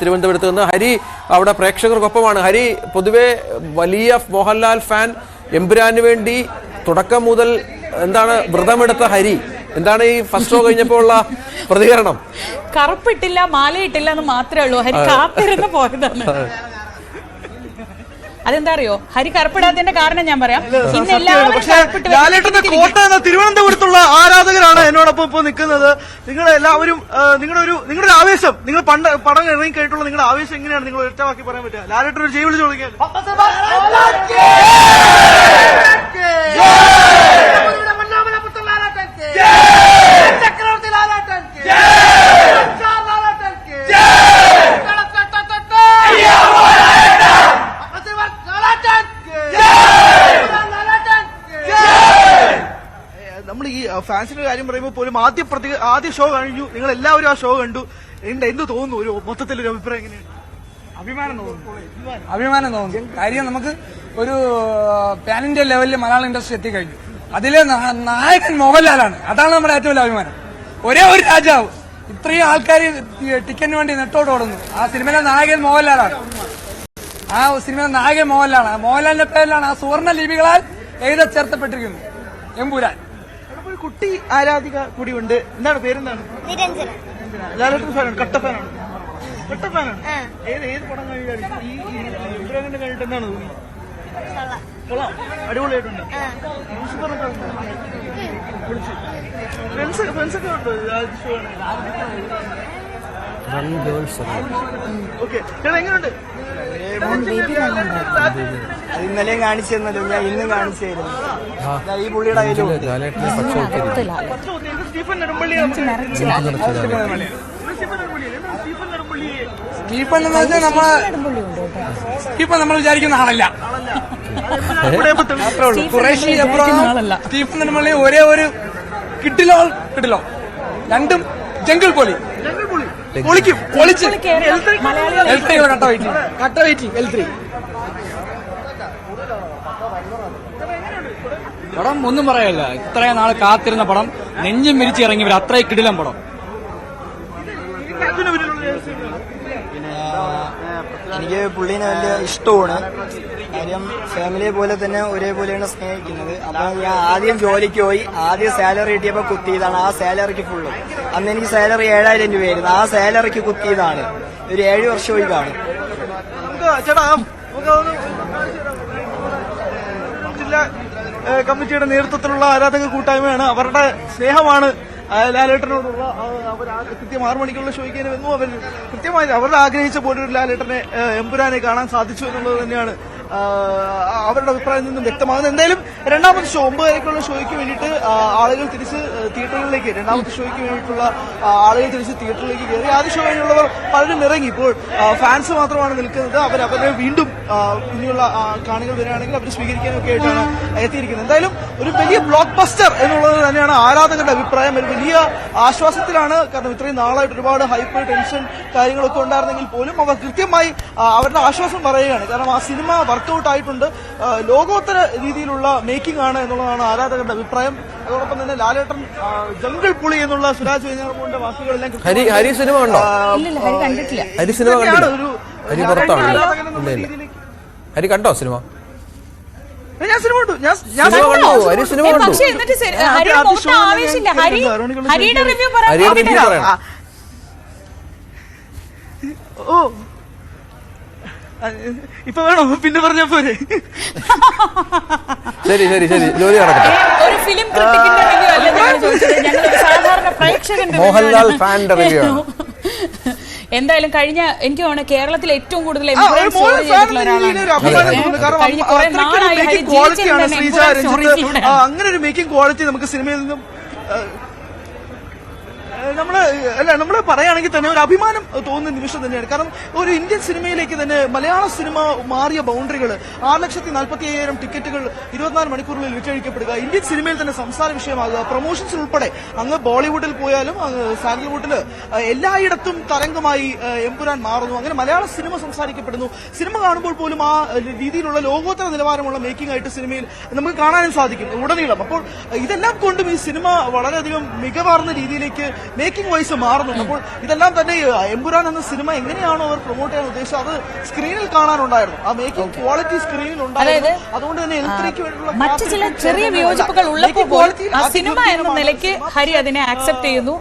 തിരുവനന്തപുരത്ത് നിന്ന് ഹരി അവിടെ പ്രേക്ഷകർക്കൊപ്പമാണ്. ഹരി പൊതുവെ വലിയ മോഹൻലാൽ ഫാൻ എമ്പുരാന് വേണ്ടി തുടക്കം മുതൽ എന്താണ് വ്രതമെടുത്ത ഹരി? എന്താണ് ഈ ഫസ്റ്റ് ഷോ കഴിഞ്ഞപ്പോൾ ഉള്ള പ്രതികരണം? കറുപ്പിട്ടില്ല മാലയിട്ടില്ല എന്ന് മാത്രമേ ഉള്ളൂ. ഹരി കാത്തിരുന്ന് പോയതാണ്. അതെന്താ അറിയോ? ഹരി കറുപ്പിടാത്തതിന്റെ കാരണം ഞാൻ പറയാം. ഇന്ന് എല്ലാവരും പക്ഷേ കറുപ്പിട്ട് ലാലേട്ടന്റെ കോട്ട എന്ന തിരുവനന്തപുരത്തുള്ള ആരാധകരാണ് എന്നോടൊപ്പം ഇപ്പൊ നിൽക്കുന്നത്. നിങ്ങൾ എല്ലാവരും നിങ്ങളുടെ ഒരു നിങ്ങളുടെ ആവേശം നിങ്ങൾ പണ്ട് പടം ഇറങ്ങി കഴിഞ്ഞിട്ടുള്ള നിങ്ങളുടെ ആവേശം എങ്ങനെയാണ്? നിങ്ങൾ ഒറ്റവാക്കി പറയാൻ പറ്റുക. ലാലേട്ടൻ ഒരു ജൈ വിളിച്ച് ചോദിക്കാൻ ചക്രവർത്തി ലാലേട്ടൻ ലാലേട്ടൻ നമ്മൾ ഈ ഫാൻസിന്റെ കാര്യം പറയുമ്പോൾ പോലും ആദ്യ പ്രതി ആദ്യ ഷോ കഴിഞ്ഞു. നിങ്ങൾ എല്ലാവരും ആ ഷോ കണ്ടു. എന്റെ എന്ത് തോന്നുന്നു? ഒരു മൊത്തത്തിൽ ഒരു അഭിപ്രായം എങ്ങനെയാണ്? അഭിമാനം തോന്നുന്നു. അഭിമാനം തോന്നുന്നു. കാര്യം നമുക്ക് ഒരു ഇന്ത്യ ലെവലിൽ മലയാളം ഇൻഡസ്ട്രി എത്തിക്കഴിഞ്ഞു. അതിലെ നായകൻ മോഹൻലാലാണ്. അതാണ് നമ്മുടെ ഏറ്റവും വലിയ അഭിമാനം. ഒരേ ഒരു രാജാവ്. ഇത്രയും ആൾക്കാർ ടിക്കറ്റിന് വേണ്ടി നെട്ടോട്ട് ഓടുന്നു. ആ സിനിമയിലെ നായകൻ മോഹൻലാലാണ്. ആ സിനിമയിലെ നായകൻ മോഹൻലാലാണ്. മോഹൻലാലിന്റെ പേരിലാണ് ആ സുവർണ ലിപികളാൽ എഴുതച്ചേർത്തപ്പെട്ടിരിക്കുന്നത്. എമ്പുരാൻ. കുട്ടി ആരാധിക കൂടി ഉണ്ട് എന്താണ് പേരെന്താണ്? നിരഞ്ജന. ലാലേട്ടൻ ഫാനാണ് കട്ട ഫാനാണ് കട്ട ഫാനാണ് ഏത് ഏത് പടം കഴിഞ്ഞാലും ഈ ഈ ഇബ്രാഹിമിന്റെ കഴിഞ്ഞിട്ട് എന്താണ് തോന്നുന്നത് കൊള്ളാം. കൊള്ളാം. അടിപൊളിയായിട്ടുണ്ട്. ഫ്രണ്ട്സ് ഫ്രണ്ട്സ് ഒക്കെ ഉണ്ടോ. ഓക്കെ ചേട്ടാ എങ്ങനെയുണ്ട്? ഇന്നലെയും കാണിച്ചിരുന്നല്ലോ. ഞാൻ ഇന്നും കാണിച്ചായിരുന്നു ഈ പുള്ളിയുടെ. സ്റ്റീഫൻ സ്റ്റീഫൻ എന്ന് വെച്ചാൽ നമ്മൾ നമ്മൾ വിചാരിക്കുന്ന ആളല്ല. അത്രേ ഉള്ളൂ. എബ്രഹാം സ്റ്റീഫൻ നെടുമ്പള്ളി ഒരേ ഒരു കിട്ടിലോ കിട്ടിലോ. രണ്ടും ജംഗിൾ പോലി. പൊളിക്കും പൊളിച്ച്. മലയാളികൾ എൽ ത്രീ കട്ട വെയിറ്റ് കട്ട വെയിറ്റ് എൽ ത്രീ പടം ഒന്നും പറയല്ല. ഇത്രയും നാൾ കാത്തിരുന്ന പടം. നെഞ്ചും വിരിച്ചിറങ്ങി വരും. അത്രയും കിടിലം പടം. എനിക്ക് പുള്ളീനെ വലിയ ഇഷ്ടമാണ്. കാര്യം ഫാമിലിയെ പോലെ തന്നെ ഒരേപോലെയാണ് സ്നേഹിക്കുന്നത്. അപ്പൊ ഞാൻ ആദ്യം ജോലിക്ക് പോയി ആദ്യം സാലറി കിട്ടിയപ്പോൾ കുത്തിയതാണ്. ആ സാലറിക്ക് ഫുള്ള് അന്ന് എനിക്ക് സാലറി ഏഴായിരം രൂപയായിരുന്നു. ആ സാലറിക്ക് കുത്തിയതാണ്. ഒരു ഏഴ് വർഷമായി കാണും ജില്ലാ കമ്മിറ്റിയുടെ നേതൃത്വത്തിലുള്ള ആരാധക കൂട്ടായ്മയാണ്. അവരുടെ സ്നേഹമാണ്. ലാലേട്ടനോടുള്ള അവർ കൃത്യം ആറു മണിക്കുള്ള ഷോയ്ക്ക് എന്നും അവർ കൃത്യമായി അവരുടെ ആഗ്രഹിച്ച പോലെ ഒരു ലാലേട്ടനെ എമ്പുരാനെ കാണാൻ സാധിച്ചു എന്നുള്ളത് തന്നെയാണ് അവരുടെ അഭിപ്രായത്തിൽ നിന്നും വ്യക്തമാകുന്നത് എന്തായാലും രണ്ടാമത്തെ ഷോ ഒമ്പതരക്കുള്ള ഷോയ്ക്ക് വേണ്ടിയിട്ട് ആളുകൾ തിരിച്ച് തിയേറ്ററുകളിലേക്ക് രണ്ടാമത്തെ ഷോയ്ക്ക് വേണ്ടിയിട്ടുള്ള ആളുകൾ തിരിച്ച് തിയേറ്ററിലേക്ക് കയറി. ആദ്യ ഷോ കഴിഞ്ഞുള്ളവർ പലരും ഇറങ്ങി. ഇപ്പോൾ ഫാൻസ് മാത്രമാണ് നിൽക്കുന്നത്. അവർ അവരെ വീണ്ടും ഇനിയുള്ള കാണികൾ വരികയാണെങ്കിൽ അവർ സ്വീകരിക്കാനൊക്കെ ആയിട്ടാണ് എത്തിയിരിക്കുന്നത്. എന്തായാലും ഒരു വലിയ ബ്ലോക്ക് ബസ്റ്റർ എന്നുള്ളത് തന്നെയാണ് ആരാധകരുടെ അഭിപ്രായം. ഒരു വലിയ ആശ്വാസത്തിലാണ്. കാരണം ഇത്രയും നാളായിട്ട് ഒരുപാട് ഹൈപ്പ് ടെൻഷൻ കാര്യങ്ങളൊക്കെ ഉണ്ടായിരുന്നെങ്കിൽ പോലും അവർ കൃത്യമായി അവരുടെ ആശ്വാസം പറയുകയാണ്. കാരണം ആ സിനിമ വർക്കൗട്ട് ആയിട്ടുണ്ട് ലോകോത്തര രീതിയിലുള്ള മേക്കിംഗ് ആണ് എന്നുള്ളതാണ് ആരാധകരുടെ അഭിപ്രായം. അതോടൊപ്പം തന്നെ ലാലേട്ടൻ ജംഗിൾ പുളി എന്നുള്ള സുരാജ് വാക്കുകളെല്ലാം ഹരി ഹരി സിനിമ ഇല്ലില്ല ഹരി കണ്ടിട്ടില്ല. ഹരി സിനിമ കണ്ടില്ല ഹരി പുറത്താണ്? കണ്ടോ. സിനിമ ഞാൻ സിനിമ കണ്ടു. ഞാൻ സിനിമ കണ്ടു. ഹരി സിനിമ കണ്ടു. പക്ഷേ എന്നിട്ട് ശരി- ആ, ഹരിയുടെ റിവ്യൂ. ഓ. ഇപ്പൊ വേണോ? പിന്നെ പറഞ്ഞാ പോരെ. ശരി ശരി ശരി. ജോലി നടക്കട്ടെ. ഒരു ഫിലിം ക്രിട്ടിക്കിന്റെ റിവ്യൂ അല്ല നിങ്ങൾ ചോദിച്ചത്? ഞങ്ങൾ ഒരു സാധാരണ പ്രേക്ഷകന്റെ മോഹൻലാൽ ആണ്. എന്തായാലും കഴിഞ്ഞ എനിക്ക് തോന്നുന്നു കേരളത്തിൽ ഏറ്റവും കൂടുതൽ ചെയ്തിട്ടുള്ള ഒരാളാണ്. കഴിഞ്ഞ കുറേ നാളായി അങ്ങനെ ഒരു മേക്കിംഗ് ക്വാളിറ്റി നമുക്ക് സിനിമയിൽ നിന്നും നമ്മൾ അല്ല നമ്മൾ പറയുകയാണെങ്കിൽ തന്നെ ഒരു അഭിമാനം തോന്നുന്ന നിമിഷം തന്നെയാണ്. കാരണം ഒരു ഇന്ത്യൻ സിനിമയിലേക്ക് തന്നെ മലയാള സിനിമ മാറിയ ബൗണ്ടറികൾ ആറ് ലക്ഷത്തി നാൽപ്പത്തി അയ്യായിരം ടിക്കറ്റുകൾ ഇരുപത്തിനാല് മണിക്കൂറിൽ വിറ്റഴിക്കപ്പെടുക ഇന്ത്യൻ സിനിമയിൽ തന്നെ സംസാര വിഷയമാകുക പ്രൊമോഷൻസ് ഉൾപ്പെടെ അങ്ങ് ബോളിവുഡിൽ പോയാലും സാൻഡൽവുഡിൽ എല്ലായിടത്തും തരംഗമായി എമ്പുരാൻ മാറുന്നു. അങ്ങനെ മലയാള സിനിമ സംസാരിക്കപ്പെടുന്നു. സിനിമ കാണുമ്പോൾ പോലും ആ രീതിയിലുള്ള ലോകോത്തര നിലവാരമുള്ള മേക്കിംഗ് ആയിട്ട് സിനിമയിൽ നമുക്ക് കാണാനും സാധിക്കും ഉടനീളം. അപ്പോൾ ഇതെല്ലാം കൊണ്ടും ഈ സിനിമ വളരെയധികം മികവാർന്ന രീതിയിലേക്ക് മേക്കിംഗ് വൈസ് മാറുന്നുണ്ട് അപ്പോൾ ഇതെല്ലാം തന്നെ എമ്പുരാൻ എന്ന സിനിമ എങ്ങനെയാണോ അവർ പ്രൊമോട്ട് ചെയ്യാൻ ഉദ്ദേശിച്ചത് അത് സ്ക്രീനിൽ കാണാനുണ്ടായിരുന്നു. ആ മേക്കിംഗ് ക്വാളിറ്റി സ്ക്രീനിൽ ഉണ്ടായിരുന്നു. അതുകൊണ്ട് തന്നെ എൽത്രിക്ക് വേണ്ടിയുള്ള മറ്റു ചില ചെറിയ. വിയോജിപ്പുകൾ ഉള്ളപ്പോൾ. സിനിമ എന്ന നിലയ്ക്ക് ഹരി അതിനെ ആക്സെപ്റ്റ് ചെയ്യുന്നു.